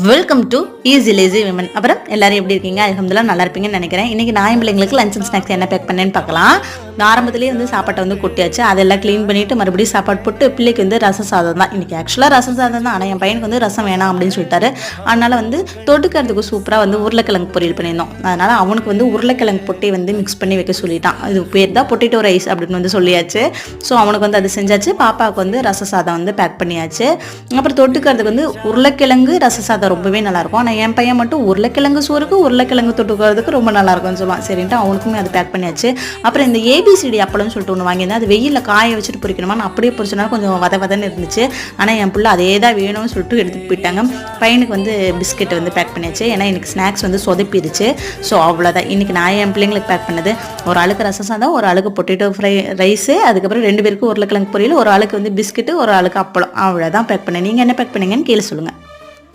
Welcome to easy lazy women அப்புறம் எல்லாரும் எப்படி இருக்கீங்க? அலமதுல்லா நல்லா இருப்பீங்கன்னு நினைக்கிறேன். இன்னைக்கு நான் பிள்ளைங்களுக்கு லஞ்ச் அண்ட் ஸ்நாக்ஸ் என்ன பேக் பண்ணேன்னு பார்க்கலாம். ஆரம்பத்திலேயே வந்து சாப்பாட்டை வந்து கொட்டியாச்சு. அதெல்லாம் க்ளீன் பண்ணிட்டு மறுபடியும் சாப்பாடு போட்டு பிள்ளைக்கு வந்து ரசம் சாதம் தான். இன்றைக்கி ஆக்சுவலாக ரசம் சாதம் தான். ஆனால் என் பையனுக்கு வந்து ரசம் வேணாம் அப்படின்னு சொல்லிட்டாரு. அதனால் வந்து தொட்டுக்கிறதுக்கு சூப்பராக வந்து உருளைக்கிழங்கு பொரியல் பண்ணியிருந்தோம். அதனால் அவனுக்கு வந்து உருளைக்கிழங்கு பொட்டி வந்து மிக்ஸ் பண்ணி வைக்க சொல்லிட்டான். இது பேர் தான் பொட்டேட்டோ ரைஸ் அப்படின்னு வந்து சொல்லியாச்சு. ஸோ அவனுக்கு வந்து அது செஞ்சாச்சு. பாப்பாவுக்கு வந்து ரச சாதம் வந்து பேக் பண்ணியாச்சு. அப்புறம் தொட்டுக்கிறதுக்கு வந்து உருளைக்கிழங்கு ரச சாதம் ரொம்பவே நல்லாயிருக்கும். ஆனால் என் பையன் மட்டும் உருளைக்கிழங்கு சோறுக்கு உருளைக்கிழங்கு தொட்டுக்கிறதுக்கு ரொம்ப நல்லாயிருக்கும்னு சொல்லுவான். சரின்ட்டு அவனுக்குமே அது பேக் பண்ணியாச்சு. அப்புறம் இந்த ஏ ஏபிசிடி அப்பளம்னு சொல்லிட்டு ஒன்று வாங்கியிருந்தேன். அது வெயிலில் காய வச்சுட்டு பொரிக்கணுமா நான் அப்படியே பொறிச்சனால கொஞ்சம் வத வதன்னு இருந்துச்சு. ஆனால் என் பிள்ளை அதே தான் வேணும்னு சொல்லிட்டு எடுத்துகிட்டு போயிட்டாங்க. பையனுக்கு வந்து பிஸ்கெட் வந்து பேக் பண்ணியாச்சு. ஏன்னா எனக்கு ஸ்நாக்ஸ் வந்து சொதப்பிடுச்சு. ஸோ அவ்வளோதான் இன்றைக்கி நான் என் பிள்ளைங்களுக்கு பேக் பண்ணது. ஒரு ஆளுக்கு ரசம் சாதம் ஒரு ஆளுக்கு பொட்டேட்டோ ஃப்ரை ரைஸு அதுக்கப்புறம் ரெண்டு பேருக்கும் உருளைக்கிழங்கு பொரியல் ஒரு ஆளுக்கு வந்து பிஸ்கெட்டு ஒரு ஆளுக்கு அப்பளம். அவ்வளோதான் பேக் பண்ணேன். நீங்கள் என்ன பேக் பண்ணீங்கன்னு கீழே சொல்லுங்கள்